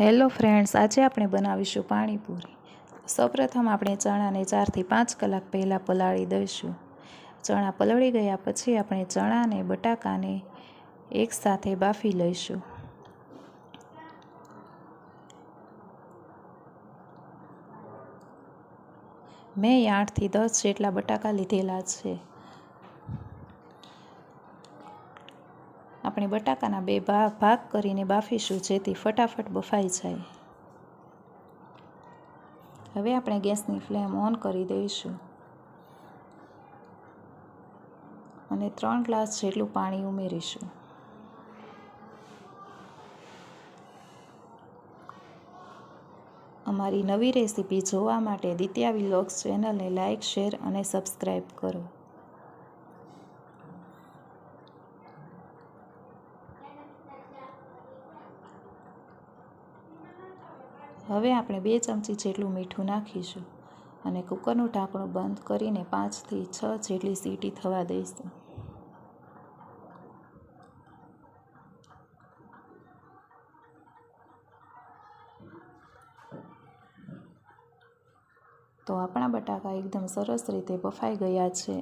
Hello friends, આજે આપણે બનાવીશું પાણીપુરી. સૌપ્રથમ આપણે ચણાને ચારથી પાંચ કલાક પહેલાં પલાળી દઈશું. ચણા પલળી ગયા પછી આપણે ચણાને, બટાકાને એકસાથે બાફી લઈશું. મેં આઠથી દસ જેટલા બટાકા લીધેલા છે. આપણે બટાકાના બે ભાગ ભાગ કરીને બાફીશું, જેથી ફટાફટ બફાઈ જાય. હવે આપણે ગેસની ફ્લેમ ઓન કરી દઈશું. અને ત્રણ ગ્લાસ જેટલું પાણી ઉમેરીશું. અમારી નવી રેસીપી જોવા માટે દિત્યા વિલોગ્સ ચેનલને લાઇક શેર અને સબસ્ક્રાઈબ કરો. હવે આપણે બે ચમચી જેટલું મીઠું નાખીશું અને કૂકરનું ઢાંકણું બંધ કરીને પાંચથી છ જેટલી સીટી થવા દઈશું. તો આપણા બટાકા એકદમ સરસ રીતે બફાઈ ગયા છે.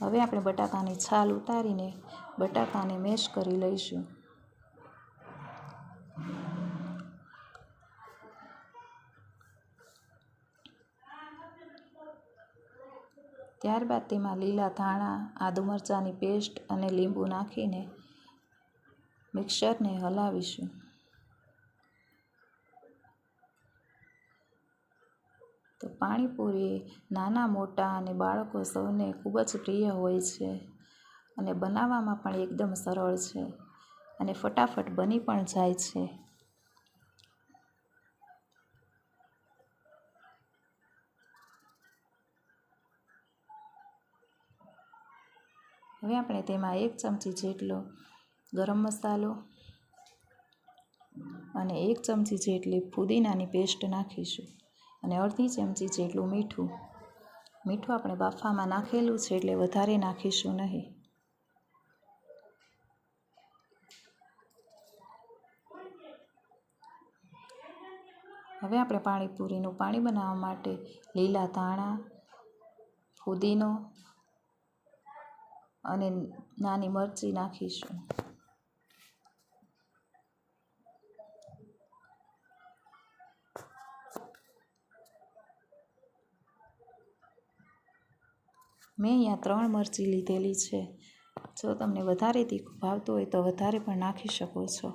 હવે આપણે બટાકાની છાલ ઉતારીને બટાકાને મેશ કરી લઈશું. ત્યારબાદ તેમાં લીલા ધાણા, આદુ મરચાંની પેસ્ટ અને લીંબુ નાખીને મિક્સરને હલાવીશું. તો પાણીપુરી નાના, મોટા અને બાળકો સૌને ખૂબ જ પ્રિય હોય છે અને બનાવવામાં પણ એકદમ સરળ છે અને ફટાફટ બની પણ જાય છે. હવે આપણે તેમાં એક ચમચી જેટલો ગરમ મસાલો અને એક ચમચી જેટલી ફુદીનાની પેસ્ટ નાખીશું. અને અડધી ચમચી જેટલું મીઠું. મીઠું આપણે બાફામાં નાખેલું છે એટલે વધારે નાખીશું નહીં. હવે આપણે પાણીપુરીનું પાણી બનાવવા માટે લીલા ધાણા ફુદીનો અને નાની મરચી નાખીશું. મેં અહીંયા ત્રણ મરચી લીધેલી છે. જો તમને વધારે તીખું ભાવતું હોય તો વધારે પણ નાખી શકો છો.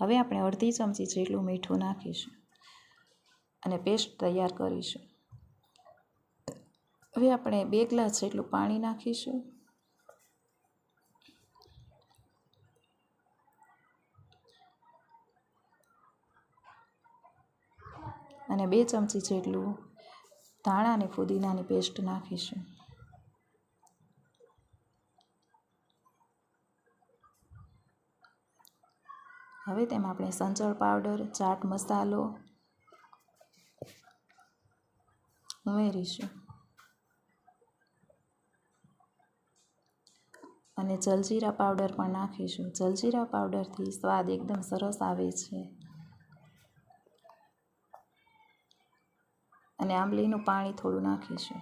હવે આપણે અડધી ચમચી જેટલું મીઠું નાખીશું અને પેસ્ટ તૈયાર કરીશું. હવે આપણે બે ગ્લાસ જેટલું પાણી નાખીશું. અને બે ચમચી જેટલું ધાણા અને ફુદીનાની પેસ્ટ નાખીશું. હવે તેમાં આપણે સંચળ પાવડર, ચાટ મસાલો ઉમેરીશું. અને જલજીરા પાવડર પણ નાખીશું. જલજીરા પાવડરથી સ્વાદ એકદમ સરસ આવે છે. અને આંબલીનું પાણી થોડું નાખીશું.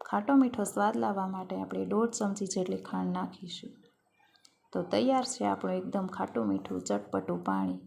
ખાટો મીઠો સ્વાદ લાવવા માટે આપણે દોઢ ચમચી જેટલી ખાંડ નાખીશું. તો તૈયાર છે આપણું એકદમ ખાટું મીઠું, ચટપટું પાણી.